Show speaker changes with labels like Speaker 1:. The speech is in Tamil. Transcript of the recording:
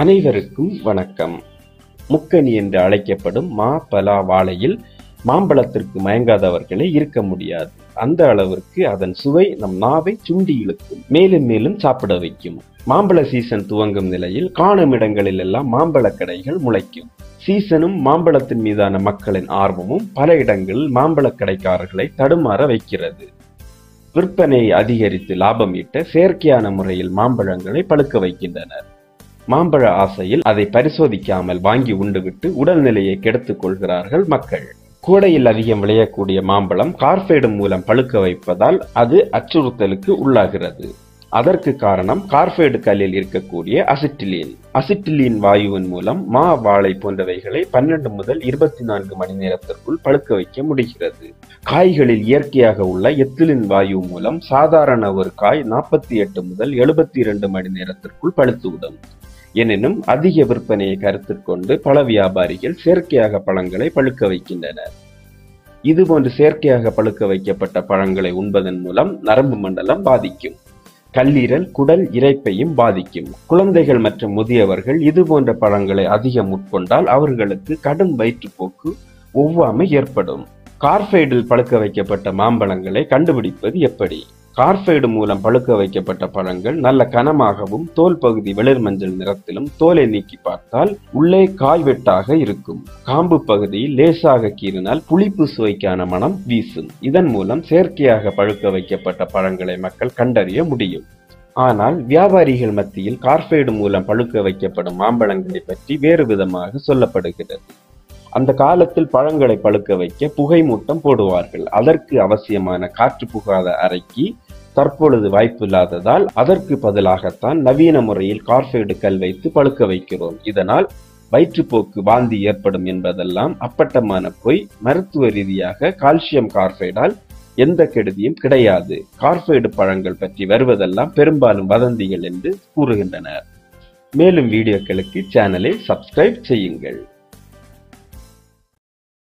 Speaker 1: அனைவருக்கும் வணக்கம். முக்கனி என்று அழைக்கப்படும் மா பலா வாழையில் மாம்பழத்திற்கு மயங்காதவர்களே இருக்க முடியாது. அந்த அளவிற்கு அதன் சுவை நம் நாவை சுண்டி இழுக்கும். மேலும் மேலும் சாப்பிட வைக்கும். மாம்பழ சீசன் துவங்கும் நிலையில் காணும் இடங்களில் எல்லாம் மாம்பழ கடைகள் முளைக்கும். சீசனும் மாம்பழத்தின் மீதான மக்களின் ஆர்வமும் பல இடங்களில் மாம்பழ கடைக்காரர்களை தடுமாற வைக்கிறது. விற்பனையை அதிகரித்து லாபம் ஈட்ட செயற்கையான முறையில் மாம்பழங்களை பழுக்க வைக்கின்றனர். மாம்பழ ஆசையில் அதை பரிசோதிக்காமல் வாங்கி உண்டுவிட்டு உடல்நிலையை கெடுத்துக் கொள்கிறார்கள் மக்கள். கூடையில் அதிகம் விளையக்கூடிய மாம்பழம் கார்பேடு மூலம் பழுக்க வைப்பதால் அது அச்சுறுத்தலுக்கு உள்ளாகிறது. அதற்கு காரணம் கார்பேடு கல்லில் இருக்கக்கூடிய அசிட்டிலீன். அசிட்டிலீன் வாயுவின் மூலம் மா வாழை போன்றவைகளை பன்னெண்டு முதல் இருபத்தி நான்கு மணி நேரத்திற்குள் பழுக்க வைக்க முடிகிறது. காய்களில் இயற்கையாக உள்ள எத்திலின் வாயு மூலம் சாதாரண ஒரு காய் நாற்பத்தி எட்டு முதல் எழுபத்தி இரண்டு மணி நேரத்திற்குள் பழுத்துவிடும். எனினும் அதிக விற்பனையை கருத்தில் கொண்டு பல வியாபாரிகள் செயற்கையாக பழங்களை பழுக்க வைக்கின்றனர். இதுபோன்று செயற்கையாக பழுக்க வைக்கப்பட்ட பழங்களை உண்பதன் மூலம் நரம்பு மண்டலம் பாதிக்கும். கல்லீரல் குடல் இறைப்பையும் பாதிக்கும். குழந்தைகள் மற்றும் முதியவர்கள் இது போன்ற பழங்களை அதிகம் உட்கொண்டால் அவர்களுக்கு கடும் வயிற்றுப்போக்கு ஒவ்வாமை ஏற்படும். கார்பைடில் பழுக்க வைக்கப்பட்ட மாம்பழங்களை கண்டுபிடிப்பது எப்படி? கார்பைடு மூலம் பழுக்க வைக்கப்பட்ட பழங்கள் நல்ல கனமாகவும் தோல் பகுதி வெளிர் மஞ்சள் நிறத்திலும் தோலை நீக்கி பார்த்தால் உள்ளே காய்வெட்டாக இருக்கும். காம்பு பகுதியில் லேசாக கீறினால் புளிப்பு சுவைக்கான மனம் வீசும். இதன் மூலம் செயற்கையாக பழுக்க வைக்கப்பட்ட பழங்களை மக்கள் கண்டறிய முடியும். ஆனால் வியாபாரிகள் மத்தியில் கார்பைடு மூலம் பழுக்க வைக்கப்படும் மாம்பழங்களை பற்றி வேறு விதமாக சொல்லப்படுகிறது. அந்த காலத்தில் பழங்களை பழுக்க வைக்க புகை மூட்டம் போடுவார்கள். அதற்கு அவசியமான காற்று புகாத அறைக்கு தற்பொழுது வாய்ப்பில்லாததால் அதற்கு பதிலாகத்தான் நவீன முறையில் கார்பைடு கல் வைத்து பழுக்க வைக்கிறோம். இதனால் வயிற்றுப்போக்கு வாந்தி ஏற்படும் என்பதெல்லாம் அப்பட்டமான பொய். மருத்துவ ரீதியாக கால்சியம் கார்பைடால் எந்த கெடுதியும் கிடையாது. கார்பைடு பழங்கள் பற்றி வருவதெல்லாம் பெரும்பாலும் வதந்திகள் என்று கூறுகின்றனர். மேலும் வீடியோக்களுக்கு சேனலை சப்ஸ்கிரைப் செய்யுங்கள்.